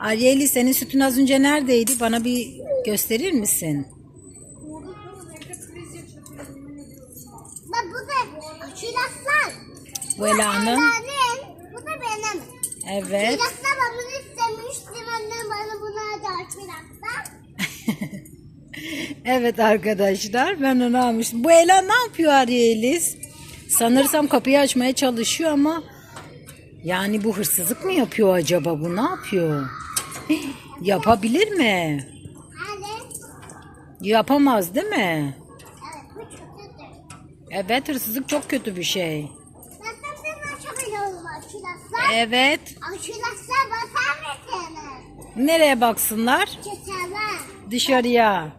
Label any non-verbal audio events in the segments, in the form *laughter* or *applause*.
Aryeli senin sütün az önce neredeydi? Bana bir gösterir misin? Bak bu da şuraslar. Bu Ela'nın. Bu da benim. Evet. Şuraslar ben bunu istemiştim. Annem bana bunu da şuraslar. *laughs* Evet arkadaşlar ben onu almıştım. Bu Ela ne yapıyor Aryeliz? Sanırsam kapıyı açmaya çalışıyor ama yani bu hırsızlık mı yapıyor acaba bu ne yapıyor? Yapabilir mi? Yapamaz değil mi? Evet hırsızlık çok kötü bir şey. Evet. Nereye baksınlar? Dışarıya.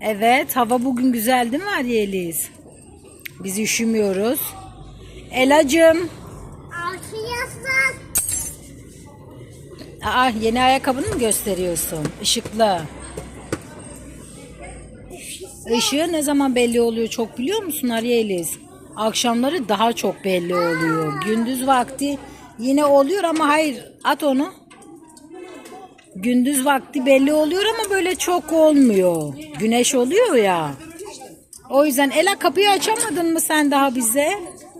Evet hava bugün güzel değil mi Aryeliz? Biz üşümüyoruz. Elacığım. Aa, yeni ayakkabını mı gösteriyorsun? Işıklı. Işığı ne zaman belli oluyor çok biliyor musun Aryeliz? Akşamları daha çok belli oluyor. Gündüz vakti yine oluyor ama hayır at onu. Gündüz vakti belli oluyor ama böyle çok olmuyor. Güneş oluyor ya. O yüzden Ela kapıyı açamadın mı sen daha bize?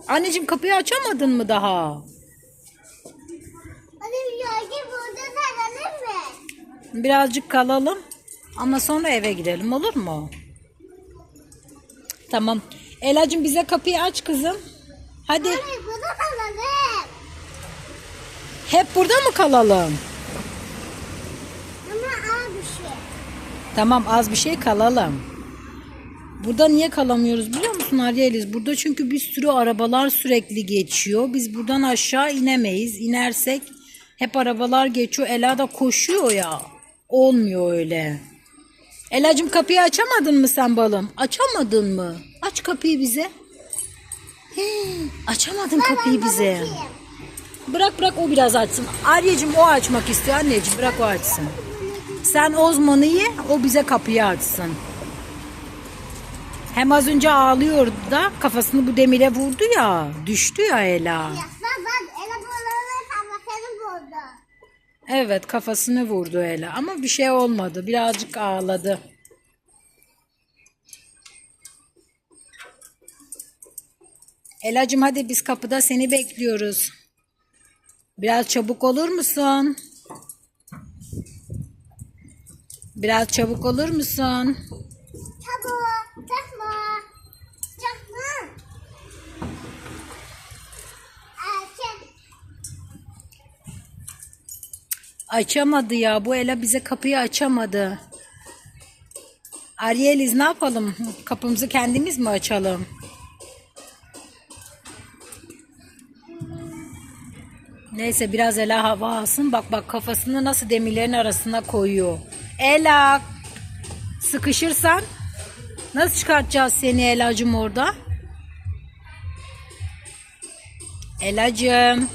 Anneciğim kapıyı açamadın mı daha? Hadi yolcu burada saralım mı? Birazcık kalalım ama sonra eve gidelim olur mu? Tamam. Elacığım bize kapıyı aç kızım. Hadi. Hadi burada saralım. Hep burada mı kalalım? Ama az bir şey. Tamam az bir şey kalalım. Burada niye kalamıyoruz biliyor musun Aryeliz? Burada çünkü bir sürü arabalar sürekli geçiyor. Biz buradan aşağı inemeyiz. İnersek hep arabalar geçiyor. Ela da koşuyor ya. Olmuyor öyle. Elacığım kapıyı açamadın mı sen balım? Açamadın mı? Aç kapıyı bize. Hii, açamadın kapıyı bize. Bakayım. Bırak bırak o biraz açsın. Aryacığım o açmak istiyor anneciğim bırak o açsın. Sen Ozman'ı ye o bize kapıyı açsın. Hem az önce ağlıyordu da kafasını bu demire vurdu ya. Düştü ya Ela. Yaslar Evet kafasını vurdu Ela ama bir şey olmadı. Birazcık ağladı. Elacığım hadi biz kapıda seni bekliyoruz. Biraz çabuk olur musun? Biraz çabuk olur musun? Açamadı ya. Bu Ela bize kapıyı açamadı. Arieliz ne yapalım? Kapımızı kendimiz mi açalım? Neyse biraz Ela hava alsın. Bak bak kafasını nasıl demirlerin arasına koyuyor. Ela sıkışırsan nasıl çıkartacağız seni Elacığım orada? Elacığım.